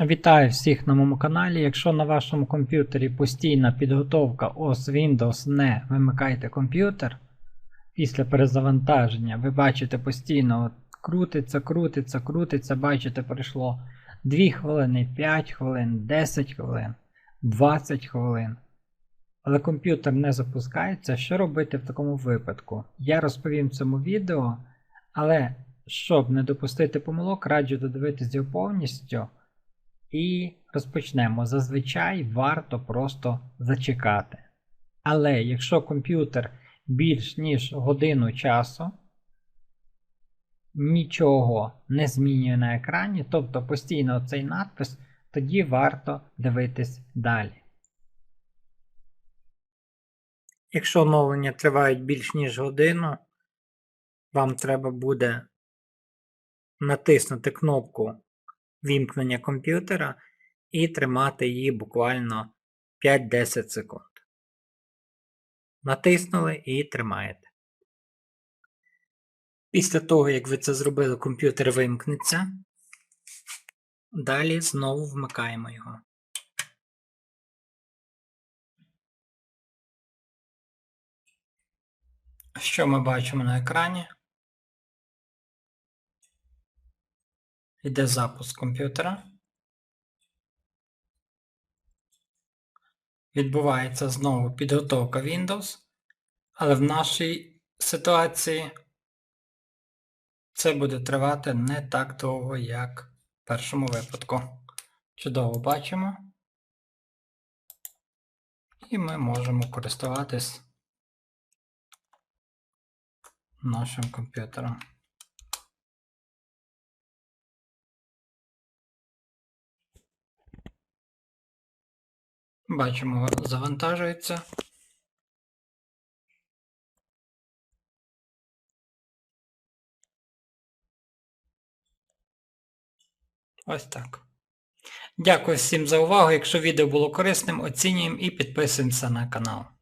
Вітаю всіх на моєму каналі. Якщо на вашому комп'ютері постійна підготовка OS Windows не вимикайте комп'ютер, після перезавантаження ви бачите постійно от, крутиться, крутиться, крутиться, бачите, пройшло 2 хвилини, 5 хвилин, 10 хвилин, 20 хвилин. Але комп'ютер не запускається. Що робити в такому випадку? Я розповім цьому відео, але щоб не допустити помилок, раджу додивитись його повністю. І розпочнемо. Зазвичай варто просто зачекати. Але якщо комп'ютер більш ніж годину часу нічого не змінює на екрані, тобто постійно цей надпис, тоді варто дивитись далі. Якщо оновлення тривають більш ніж годину, вам треба буде натиснути кнопку вімкнення комп'ютера і тримати її буквально 5-10 секунд. Натиснули і тримаєте. Після того, як ви це зробили, комп'ютер вимкнеться. Далі знову вмикаємо його. Що ми бачимо на екрані? Йде запуск комп'ютера. Відбувається знову підготовка Windows, але в нашій ситуації це буде тривати не так довго, як в першому випадку. Чудово бачимо. І ми можемо користуватись нашим комп'ютером. Бачимо, завантажується. Ось так. Дякую всім за увагу. Якщо відео було корисним, оцінюємо і підписуємося на канал.